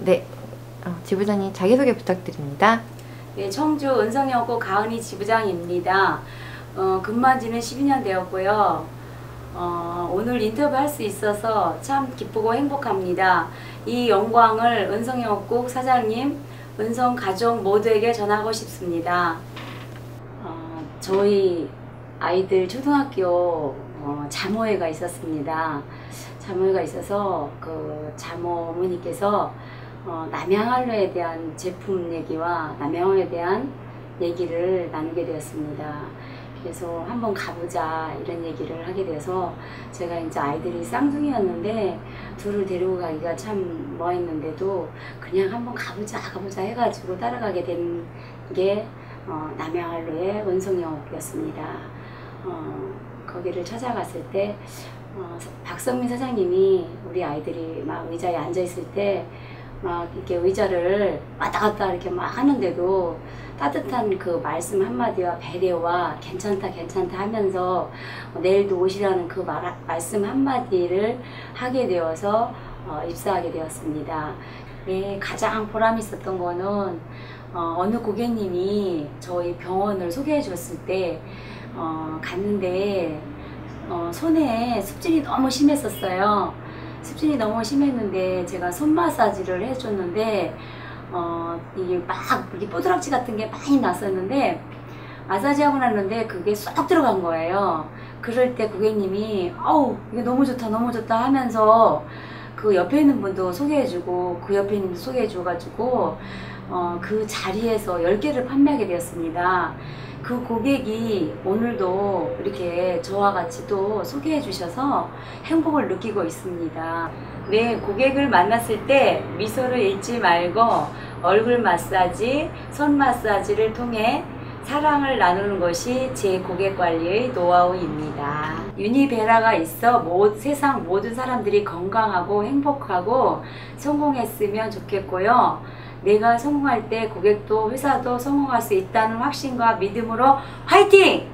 네, 어, 지부장님 자기소개 부탁드립니다. 네, 청주 은성여고 가은이 지부장입니다. 어, 근무한 지는 12년 되었고요. 어, 오늘 인터뷰 할 수 있어서 참 기쁘고 행복합니다. 이 영광을 은성여고 사장님, 은성 가족 모두에게 전하고 싶습니다. 어, 저희 아이들 초등학교 어, 자모회가 있었습니다. 자모회가 있어서 그 자모 어머니께서 어, 남양알로에 대한 제품 얘기와 남양어에 대한 얘기를 나누게 되었습니다. 그래서 한번 가보자 이런 얘기를 하게 돼서 제가 이제 아이들이 쌍둥이였는데 둘을 데리고 가기가 참 뭐했는데도 그냥 한번 가보자 가보자 해가지고 따라가게 된게 어, 남양알로의 원성영업이었습니다. 어, 거기를 찾아갔을 때 어, 박성민 사장님이 우리 아이들이 막 의자에 앉아 있을 때 막 이렇게 의자를 왔다 갔다 이렇게 막 하는데도 따뜻한 그 말씀 한마디와 배려와 괜찮다 괜찮다 하면서 내일도 오시라는 그 말, 말씀 한마디를 하게 되어서 어, 입사하게 되었습니다. 네, 가장 보람 있었던 거는 어, 어느 고객님이 저희 병원을 소개해 줬을 때 어, 갔는데 어, 손에 습진이 너무 심했었어요. 습진이 너무 심했는데 제가 손 마사지를 해줬는데 어, 이게 막 이게 뽀드락지 같은 게 많이 났었는데 마사지 하고 났는데 그게 쏙 들어간 거예요. 그럴 때 고객님이 어우 이게 너무 좋다 너무 좋다 하면서 그 옆에 있는 분도 소개해주고 그 옆에 있는 분도 소개해줘가지고 어, 그 자리에서 10개를 판매하게 되었습니다. 그 고객이 오늘도 이렇게 저와 같이 또 소개해 주셔서 행복을 느끼고 있습니다. 네, 고객을 만났을 때 미소를 잃지 말고 얼굴 마사지, 손 마사지를 통해 사랑을 나누는 것이 제 고객 관리의 노하우입니다. 유니베라가 있어 모, 세상 모든 사람들이 건강하고 행복하고 성공했으면 좋겠고요. 내가 성공할 때 고객도 회사도 성공할 수 있다는 확신과 믿음으로 화이팅!